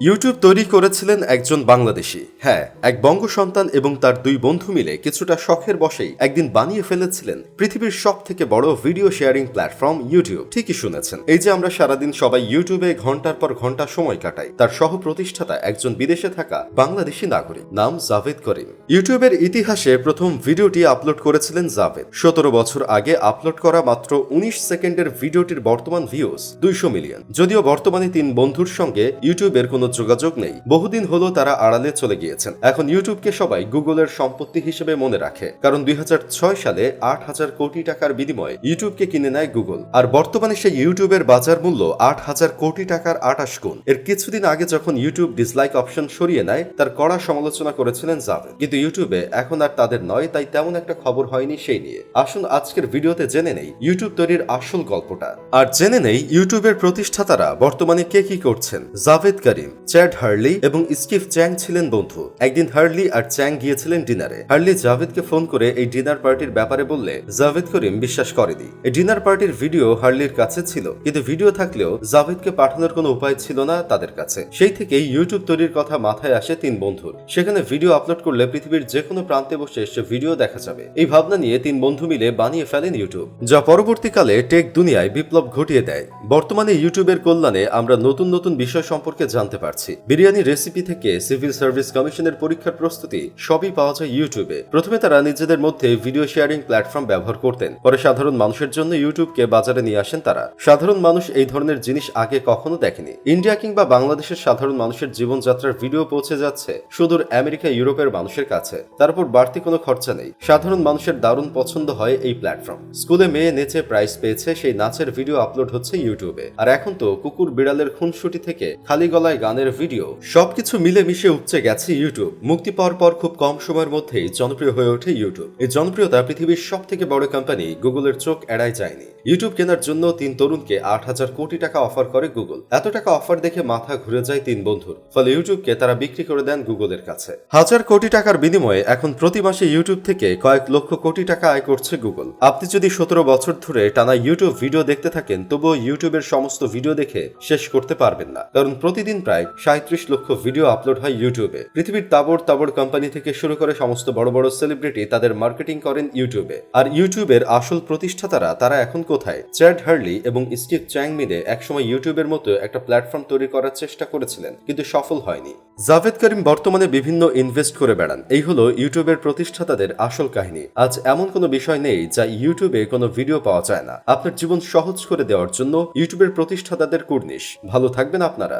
YouTube তৈরি করেছিলেন একজন বাংলাদেশি। হ্যাঁ এক বঙ্গ সন্তান এবং তার দুই বন্ধু মিলে কিছুটা শখের বসেই একদিন বানিয়ে ফেলেছিলেন পৃথিবীর সব থেকে বড় ভিডিও শেয়ারিং প্ল্যাটফর্ম ইউটিউব। ঠিকই শুনেছেন। এই যে আমরা সারাদিন সবাই ইউটিউবে ঘণ্টার পর ঘণ্টা সময় কাটাই, তার সহ প্রতিষ্ঠাতা একজন বিদেশে থাকা বাংলাদেশি নাগরিক, নাম জাভেদ করিম। ইউটিউবের ইতিহাসে প্রথম ভিডিওটি আপলোড করেছিলেন জাভেদ। সতেরো বছর আগে আপলোড করা মাত্র উনিশ সেকেন্ডের ভিডিওটির বর্তমান ভিউজ দুইশো মিলিয়ন। যদিও বর্তমানে তিন বন্ধুর সঙ্গে ইউটিউবের কোনো যোগাযোগ নেই। বহুদিন হলো তারা আড়ালে চলে গিয়েছেন। এখন ইউটিউবকে সবাই গুগলের সম্পত্তি হিসেবে মনে রাখে। কারণ দুই সালে আট হাজার কোটি টাকার বিনিময়ে ইউটিউবকে কিনে নেয় গুগল। আর বর্তমানে সেই ইউটিউবের বাজার মূল্য আট হাজার কোটি টাকার আটাশ গুণ। এর কিছুদিন আগে যখন ইউটিউব ডিসলাইক অপশন সরিয়ে নেয়, তার কড়া সমালোচনা করেছিলেন জাভেদ। কিন্তু ইউটিউবে এখন আর তাদের নয়, তাই তেমন একটা খবর হয়নি সেই নিয়ে। আসুন আজকের ভিডিওতে জেনে নেই ইউটিউব তৈরির আসল গল্পটা। আর জেনে নেই ইউটিউবের প্রতিষ্ঠাতারা বর্তমানে কে কি করছেন। জাভেদ করিম। চ্যাড হার্লি এবং স্টিভ চ্যাং ছিলেন বন্ধু। একদিন হার্লি আর চ্যাং গিয়েছিলেন ডিনারে। হার্লি জাভেদকে ফোন করে এই ডিনার পার্টির ব্যাপারে বললে, জাভেদ করিম বিশ্বাস করেনি। এই ডিনার পার্টির ভিডিও হার্লির কাছে ছিল, কিন্তু ভিডিও থাকলেও জাভেদকে পাঠানোর কোনো উপায় ছিল না তাদের কাছে। সেই থেকেই ইউটিউব তৈরির কথা মাথায় আসে তিন বন্ধুর। সেখানে ভিডিও আপলোড করলে পৃথিবীর যে কোনো প্রান্তে বসে সে ভিডিও দেখা যাবে। এই ভাবনা নিয়ে তিন বন্ধু মিলে বানিয়ে ফেলেন ইউটিউব, যা পরবর্তীকালে টেক দুনিয়ায় বিপ্লব ঘটিয়ে দেয়। বর্তমানে ইউটিউবের কল্যাণে আমরা নতুন নতুন বিষয় সম্পর্কে জানতে পারছি। বিরিয়ানি রেসিপি থেকে সিভিল সার্ভিস কমিশনের পরীক্ষার প্রস্তুতি সবই পাওয়া যায় ইউটিউবে। প্রথমে তারা নিজেদের মধ্যে ভিডিও শেয়ারিং প্ল্যাটফর্ম ব্যবহার করতেন। পরে সাধারণ মানুষের জন্য ইউটিউবকে বাজারে নিয়ে আসেন তারা। সাধারণ মানুষ এই ধরনের জিনিস আগে কখনো দেখেনি। ইন্ডিয়া কিংবা বাংলাদেশের সাধারণ মানুষের জীবনযাত্রার ভিডিও পৌঁছে যাচ্ছে সুদূর আমেরিকা, ইউরোপের মানুষের কাছে। তার উপর বাড়তি কোনো খরচা নেই। সাধারণ মানুষের দারুণ পছন্দ হয় এই প্ল্যাটফর্ম স্কুলে মেয়ে নেচে প্রাইজ পেয়েছে, সেই নাচের ভিডিও আপলোড হচ্ছে ইউটিউবে। আর এখন তো কুকুর বিড়ালের খুনসুটি থেকে খালি গলায় গানের ভিডিও। সবকিছু মিলে মিশে উপচে গেছে ইউটিউব। মুক্তি পাওয়ার পর খুব কম সময়ের মধ্যেই জনপ্রিয় হয়ে ওঠে ইউটিউব। এই জনপ্রিয়তা পৃথিবীর সব থেকে বড় কোম্পানি গুগলের চোখ এড়ায় যায়নি। ইউটিউব কেনার জন্য তিন তরুণকে আট হাজার কোটি টাকা অফার করে গুগল। এত টাকা অফার দেখে মাথা ঘুরে যায় তিন বন্ধুর। ফলে ইউটিউবকে তারা বিক্রি করে দেন গুগলের কাছে। হাজার কোটি টাকার বিনিময়ে এখন প্রতি মাসে ইউটিউব থেকে কয়েক লক্ষ কোটি টাকা আয় করছে গুগল। আপনি যদি সতেরো বছর ধরে টানা ইউটিউব ভিডিও দেখতে থাকেন, তবুও ইউটিউবের সমস্ত ভিডিও দেখে শেষ করতে পারবেন না। কারণ প্রতিদিন প্রায় সাঁত্রিশ লক্ষ ভিডিও আপলোড হয় ইউটিউবে। পৃথিবীর তাবড় তাবড় কোম্পানি থেকে শুরু করে সমস্ত বড় বড় সেলিব্রিটি তাদের মার্কেটিং করেন ইউটিউবে। আর ইউটিউবের আসল প্রতিষ্ঠাতারা তারা এখন কোথায়? চ্যাড হার্লি এবং স্টিভ চ্যাং মিলে একসময় ইউটিউবের মতো একটা প্ল্যাটফর্ম তৈরি করার চেষ্টা করেছিলেন, কিন্তু সফল হয়নি। জাভেদ করিম বর্তমানে বিভিন্ন ইনভেস্ট করে বেড়ান। এই হলো ইউটিউবের প্রতিষ্ঠাতাদের আসল কাহিনী। আজ এমন কোনো বিষয় নেই যা ইউটিউবে কোনো ভিডিও পাওয়া যায় না। আপনার জীবন সহজ করে দেওয়ার জন্য ইউটিউবের প্রতিষ্ঠাতাদের কুর্নিশ। ভালো থাকবেন আপনারা।